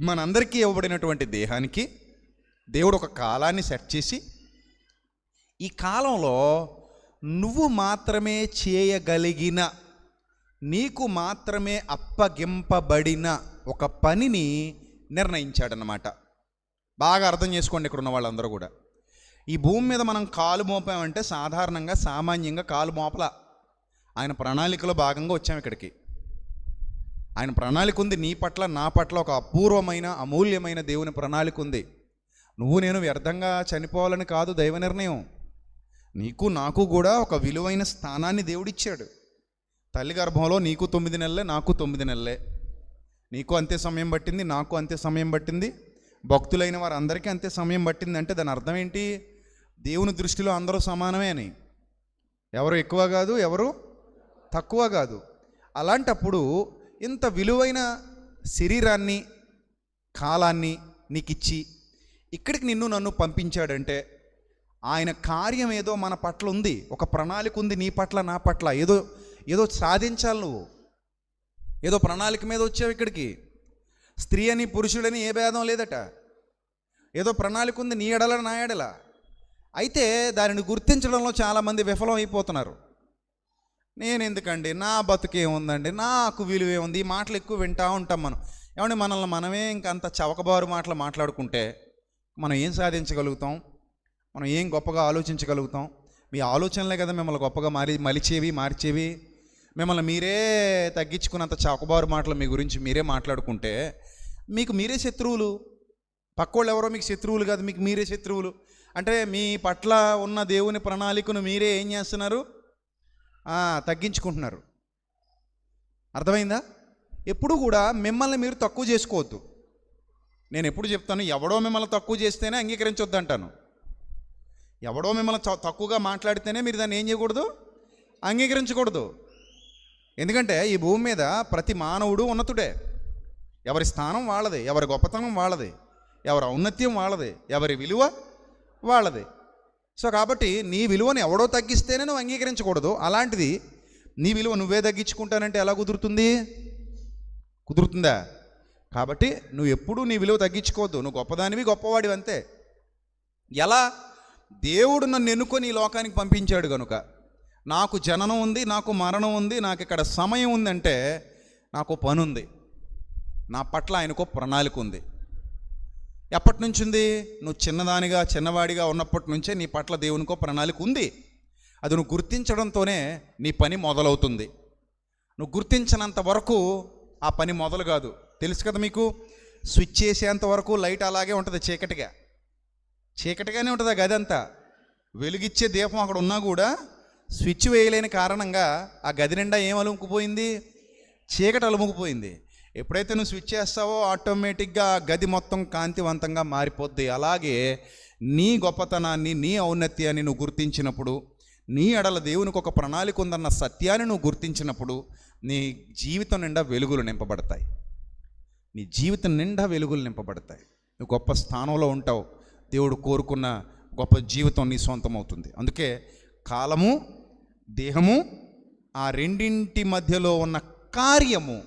మనందరికీ ఇవ్వబడినటువంటి దేహానికి దేవుడు ఒక కాలాన్ని సెట్ చేసి ఈ కాలంలో నువ్వు మాత్రమే చేయగలిగిన నీకు మాత్రమే అప్పగింపబడిన ఒక పనిని నిర్ణయించాడనమాట బాగా అర్థం చేసుకోండి ఇక్కడ ఉన్న వాళ్ళందరూ కూడా. ఈ భూమి మీద మనం కాలు మోపామంటే సాధారణంగా సామాన్యంగా కాలు మోపల. ఆయన ప్రణాళికలో భాగంగా వచ్చాం ఇక్కడికి. ఆయన ప్రణాళిక ఉంది నీ పట్ల నా పట్ల ఒక అపూర్వమైన అమూల్యమైన దేవుని ప్రణాళిక ఉంది. నువ్వు నేను వ్యర్థంగా చనిపోవాలని కాదు దైవ నిర్ణయం. నీకు నాకు కూడా ఒక విలువైన స్థానాన్ని దేవుడిచ్చాడు. తల్లి గర్భంలో నీకు తొమ్మిది నెలలే నాకు తొమ్మిది నెలలే. నీకు అంతే సమయం పట్టింది నాకు అంతే సమయం పట్టింది. భక్తులైన వారందరికీ అంతే సమయం పట్టింది అంటే దాని అర్థం ఏంటి? దేవుని దృష్టిలో అందరూ సమానమే అని. ఎవరు ఎక్కువ కాదు ఎవరు తక్కువ కాదు. అలాంటప్పుడు ఇంత విలువైన శరీరాన్ని కాలాన్ని నీకు ఇచ్చి ఇక్కడికి నిన్ను నన్ను పంపించాడంటే ఆయన కార్యం ఏదో మన పట్ల ఉంది ఒక ప్రణాళిక ఉంది నీ పట్ల నా పట్ల. ఏదో ఏదో సాధించాలి నువ్వు. ఏదో ప్రణాళిక మీద వచ్చావు ఇక్కడికి. స్త్రీ అని పురుషుడని ఏ భేదం లేదట. ఏదో ప్రణాళిక ఉంది నీ ఎడల నా ఎడల. అయితే దానిని గుర్తించడంలో చాలామంది విఫలం అయిపోతున్నారు నేను ఎందుకండి నా బతుకేముందండి నాకు విలువే ఉంది. ఈ మాటలు ఎక్కువ వింటూ ఉంటాం మనం. ఏమంటే మనల్ని మనమే ఇంకంత చవకబారు మాటలు మాట్లాడుకుంటే మనం ఏం సాధించగలుగుతాం? మనం ఏం గొప్పగా ఆలోచించగలుగుతాం? మీ ఆలోచనలే కదా మిమ్మల్ని గొప్పగా మారి మలిచేవి మార్చేవి. మిమ్మల్ని మీరే తగ్గించుకున్నంత చౌకబారు మాటలు మీ గురించి మీరే మాట్లాడుకుంటే మీకు మీరే శత్రువులు. పక్కోళ్ళు ఎవరో మీకు శత్రువులు కాదు మీకు మీరే శత్రువులు. అంటే మీ పట్ల ఉన్న దేవుని ప్రణాళికను మీరే ఏం చేస్తున్నారు? తగ్గించుకుంటున్నారు. అర్థమైందా? ఎప్పుడు కూడా మిమ్మల్ని మీరు తక్కువ చేసుకోవద్దు. నేను ఎప్పుడు చెప్తాను ఎవడో మిమ్మల్ని తక్కువ చేస్తేనే అంగీకరించొద్దు అంటాను ఎవడో మిమ్మల్ని తక్కువగా మాట్లాడితేనే మీరు దాన్ని ఏం చేయకూడదు? అంగీకరించకూడదు. ఎందుకంటే ఈ భూమి మీద ప్రతి మానవుడు ఉన్నతుడే. ఎవరి స్థానం వాళ్ళది ఎవరి గొప్పతనం వాళ్ళది ఎవరి ఔన్నత్యం వాళ్ళది ఎవరి విలువ వాళ్ళది. సో కాబట్టి నీ విలువను ఎవడో తగ్గిస్తేనే నువ్వు అంగీకరించకూడదు. అలాంటిది నీ విలువ నువ్వే తగ్గించుకుంటానంటే ఎలా కుదురుతుంది? కుదురుతుందా? కాబట్టి నువ్వు ఎప్పుడూ నీ విలువ తగ్గించుకోవద్దు. నువ్వు గొప్పదానివి గొప్పవాడివి అంతే. ఎలా? దేవుడు నన్ను ఎన్నుకొని ఈ లోకానికి పంపించాడు కనుక నాకు జననం ఉంది నాకు మరణం ఉంది నాకు ఇక్కడ సమయం ఉందంటే నాకు పనుంది. నా పట్ల ఆయనకు ప్రణాళిక ఉంది. ఎప్పటి నుంచి ఉంది నువ్వు చిన్నదానిగా చిన్నవాడిగా ఉన్నప్పటి నుంచే నీ పట్ల దేవునికో ప్రణాళిక ఉంది. అది నువ్వు గుర్తించడంతోనే నీ పని మొదలవుతుంది. నువ్వు గుర్తించినంత వరకు ఆ పని మొదలు కాదు. తెలుసు కదా మీకు? స్విచ్ చేసేంత వరకు లైట్ అలాగే ఉంటుంది చీకటిగా. చీకటిగానే ఉంటుంది ఆ గది అంతా. వెలుగిచ్చే దీపం అక్కడ ఉన్నా కూడా స్విచ్ వేయలేని కారణంగా ఆ గది నిండా ఏం అలుముకుపోయింది? చీకటి అలుముకుపోయింది. ఎప్పుడైతే నువ్వు స్విచ్ చేస్తావో ఆటోమేటిక్గా గది మొత్తం కాంతివంతంగా మారిపోద్ది. అలాగే నీ గొప్పతనాన్ని నీ ఔన్నత్యాన్ని నువ్వు గుర్తించినప్పుడు నీ ఎడల దేవునికి ఒక ప్రణాళిక ఉందన్న సత్యాన్ని నువ్వు గుర్తించినప్పుడు నీ జీవితం నిండా వెలుగులు నింపబడతాయి. నీ జీవితం నిండా వెలుగులు నింపబడతాయి. నువ్వు గొప్ప స్థానంలో ఉంటావు. దేవుడు కోరుకున్న గొప్ప జీవితం నీ సొంతం అవుతుంది అందుకే కాలము దేహము ఆ రెండింటి మధ్యలో ఉన్న కార్యము